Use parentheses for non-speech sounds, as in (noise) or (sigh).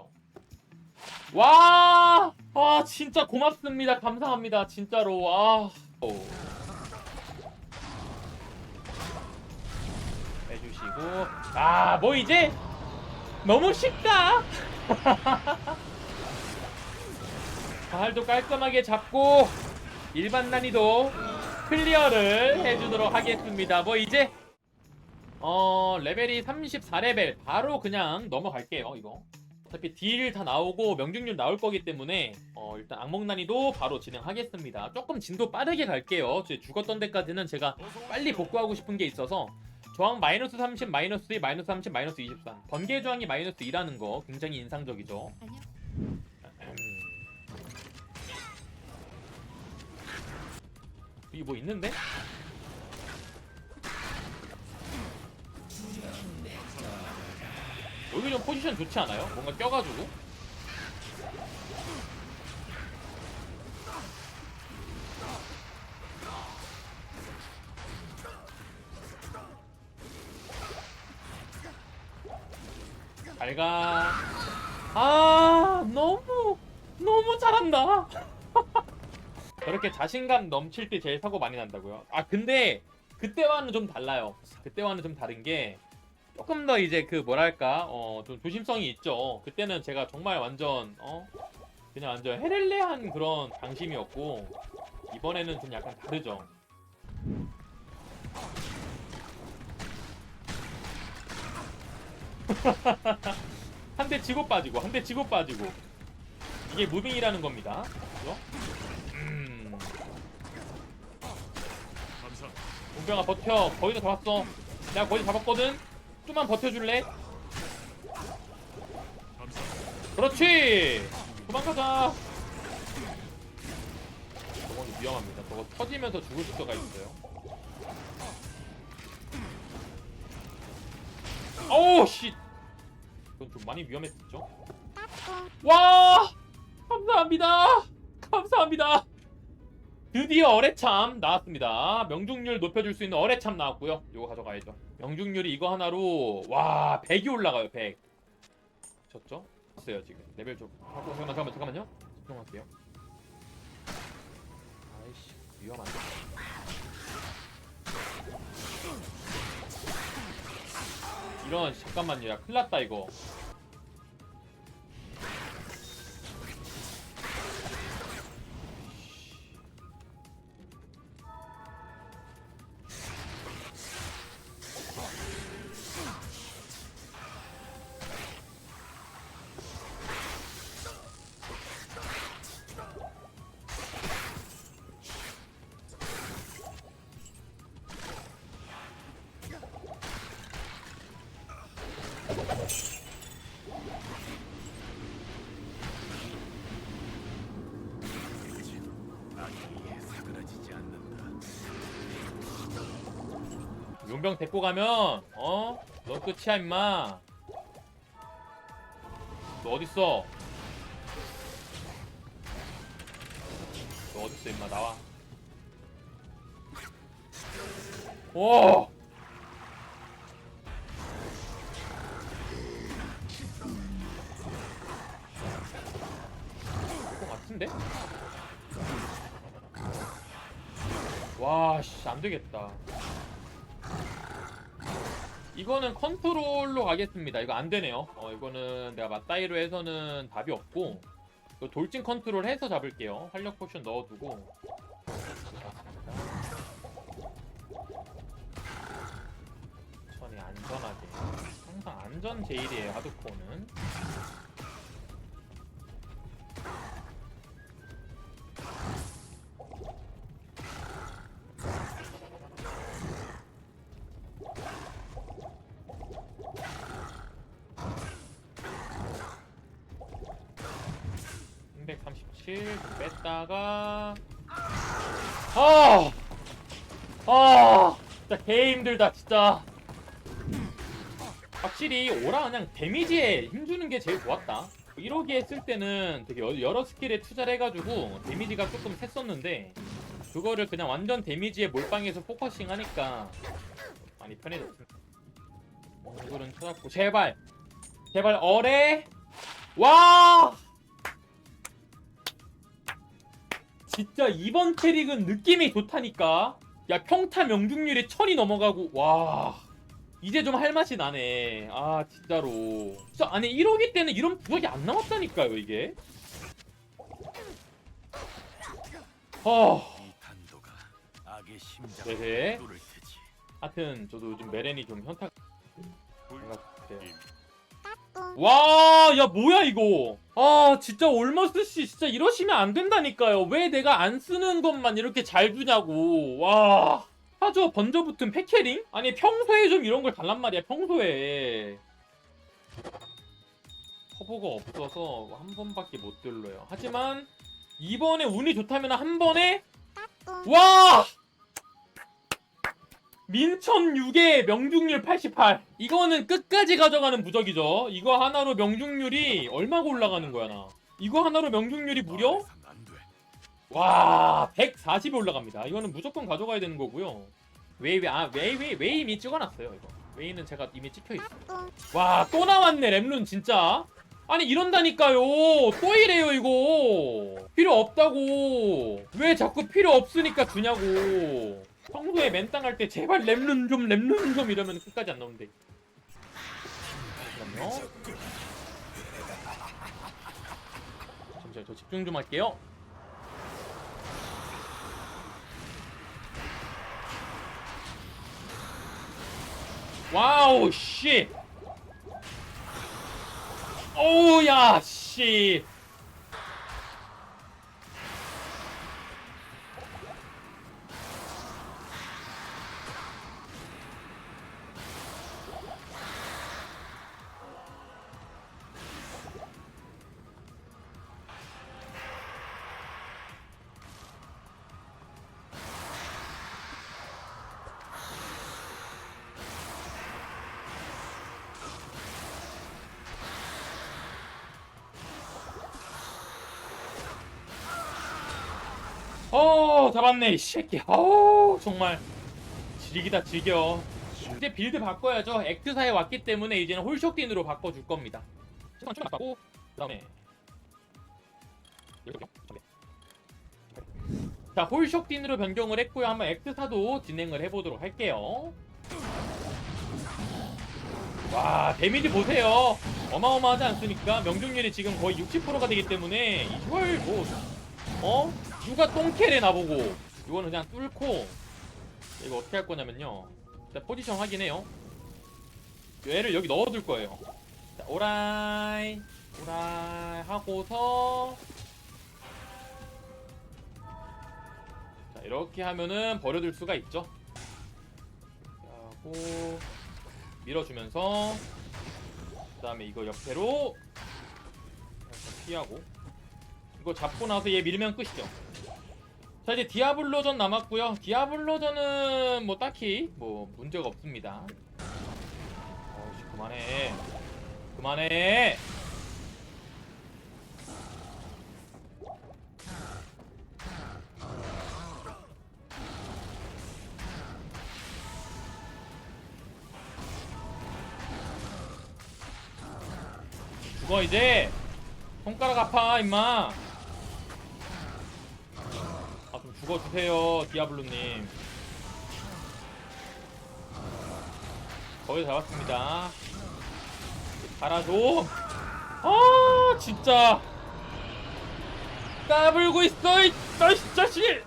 해주죠. 와, 아 진짜 고맙습니다. 감사합니다. 진짜로. 와. 오. 해주시고, 아 뭐 이제 너무 쉽다. (laughs) 발도 깔끔하게 잡고 일반 난이도 클리어를 해주도록 하겠습니다. 뭐 이제 어 레벨이 34레벨 바로 그냥 넘어갈게요 이거 어차피 딜 다 나오고 명중률 나올 거기 때문에 어 일단 악몽 난이도 바로 진행하겠습니다 조금 진도 빠르게 갈게요 제 죽었던 데까지는 제가 빨리 복구하고 싶은 게 있어서 저항 마이너스 30 마이너스 2 마이너스 30 마이너스 23 번개 저항이 마이너스 2라는 거 굉장히 인상적이죠 안녕. 이게 뭐 있는데? 여기 좀 포지션 좋지 않아요? 뭔가 껴가지고 잘가 아 너무 너무 잘한다 (laughs) 저렇게 자신감 넘칠 때 제일 사고 많이 난다고요? 아 근데 그때와는 좀 달라요. 그때와는 좀 다른 게 조금 더 이제 그 뭐랄까 어 좀 조심성이 있죠. 그때는 제가 정말 완전 어 그냥 완전 헤렐레한 그런 방심이었고 이번에는 좀 약간 다르죠. (laughs) 한 대 치고 빠지고 한 대 치고 빠지고 이게 무빙이라는 겁니다. 그죠? 음. 용병아 버텨 거의 다 잡았어 내가 거의 다 잡았거든 좀만 버텨줄래? 그렇지! 도망가자. 저건 위험합니다. 저거 터지면서 죽을 수가 있어요. 어우 씨! 이건 좀 많이 위험했었죠? 와! 감사합니다. 감사합니다 드디어 어뢰참 나왔습니다. 명중률 높여줄 수 있는 어뢰참 나왔고요. 이거 가져가야죠. 명중률이 이거 하나로 와 100이 올라가요. 100. 졌죠? 있어요 지금. 레벨 좀 하고 잠깐만 잠깐만 잠깐만요. 집중할게요. 아이씨 위험한데. 이런 잠깐만요. 야 큰일 났다 이거. 용병 데리고 가면 어? 너 끝이야 임마. 너 어딨어? 너 어딨어 임마? 나와. 오! 것 같은데? 와 씨 안 되겠다 이거는 컨트롤로 가겠습니다. 이거 안 되네요. 어, 이거는 내가 맞다이로 해서는 답이 없고 돌진 컨트롤 해서 잡을게요. 활력 포션 넣어두고 천천히 안전하게 항상 안전 제일이에요. 하드코어는 (337) 뺐다가. 아! 아! 진짜 개 힘들다 진짜. 확실히 오라 그냥 데미지에 힘주는 게 제일 좋았다. 1호기 했을 때는 되게 여- 여러 스킬에 투자를 해가지고 데미지가 조금 셌었는데 그거를 그냥 완전 데미지에 몰빵해서 포커싱 하니까 많이 편해졌습니다. 얼굴은 찾았고. 제발! 제발 어레 와 진짜 이번 캐릭은 느낌이 좋다니까. 야 평타 명중률이 천이 넘어가고 와. 이제 좀 할 맛이 나네. 아 진짜로. 진짜 아니 1호기 때는 이런 부적이 안 나왔다니까요 이게. 어 네네. 하여튼 저도 요즘 메렌이 좀 현타 불- 같아요 와, 야, 뭐야, 이거. 아, 진짜 올머스 씨, 진짜 이러시면 안 된다니까요. 왜 내가 안 쓰는 것만 이렇게 잘 주냐고. 와. 하죠, 번져 붙은 패캐링? 아니, 평소에 좀 이런 걸 달란 말이야, 평소에. 커버가 없어서 한 번밖에 못 들러요. 하지만, 이번에 운이 좋다면 한 번에, 와! 민천 6에 명중률 88. 이거는 끝까지 가져가는 부적이죠. 이거 하나로 명중률이 얼마가 올라가는 거야, 나. 이거 하나로 명중률이 무려 돼. 와 140이 올라갑니다. 이거는 무조건 가져가야 되는 거고요. 웨이 웨이 아 웨이 웨이 웨이 이미 찍어놨어요 이거. 웨이는 제가 이미 찍혀 있어요. 와 또 나왔네 램룬 진짜. 아니 이런다니까요. 또 이래요 이거. 필요 없다고. 왜 자꾸 필요 없으니까 주냐고. 평소에 맨땅 할 때 제발 램룬 좀 램룬 좀 이러면 끝까지 안 나오는데. 잠깐만요. 잠시만 저 집중 좀 할게요. 와우 씨. 오야 씨. 어 잡았네 이 새끼. 어우 정말. 질기다 질겨. 이제 빌드 바꿔야죠. 액트사에 왔기 때문에 이제는 홀쇼딘으로 바꿔줄 겁니다. 최선 최선 바꾸고 그 다음에. 자 홀쇼딘으로 변경을 했고요. 한번 액트사도 진행을 해보도록 할게요. 와 데미지 보세요. 어마어마하지 않습니까? 명중률이 지금 거의 60%가 되기 때문에 이걸 뭐 어? 누가 똥캐래 나보고 이거는 그냥 뚫고 이거 어떻게 할 거냐면요. 자 포지션 확인해요. 얘를 여기 넣어둘 거예요. 자 오라이 오라이 하고서 자 이렇게 하면은 버려둘 수가 있죠. 하고 밀어주면서 그 다음에 이거 옆에로 피하고 이거 잡고 나서 얘 밀면 끝이죠. 자 이제 디아블로전 남았고요. 디아블로전은 뭐 딱히 뭐 문제가 없습니다. 어이씨 그만해. 그만해. 죽어 이제. 손가락 아파 임마 아좀 죽어주세요 디아블로님. 거의 잡았습니다. 갈아줘. 아 진짜. 까불고 있어 이 자식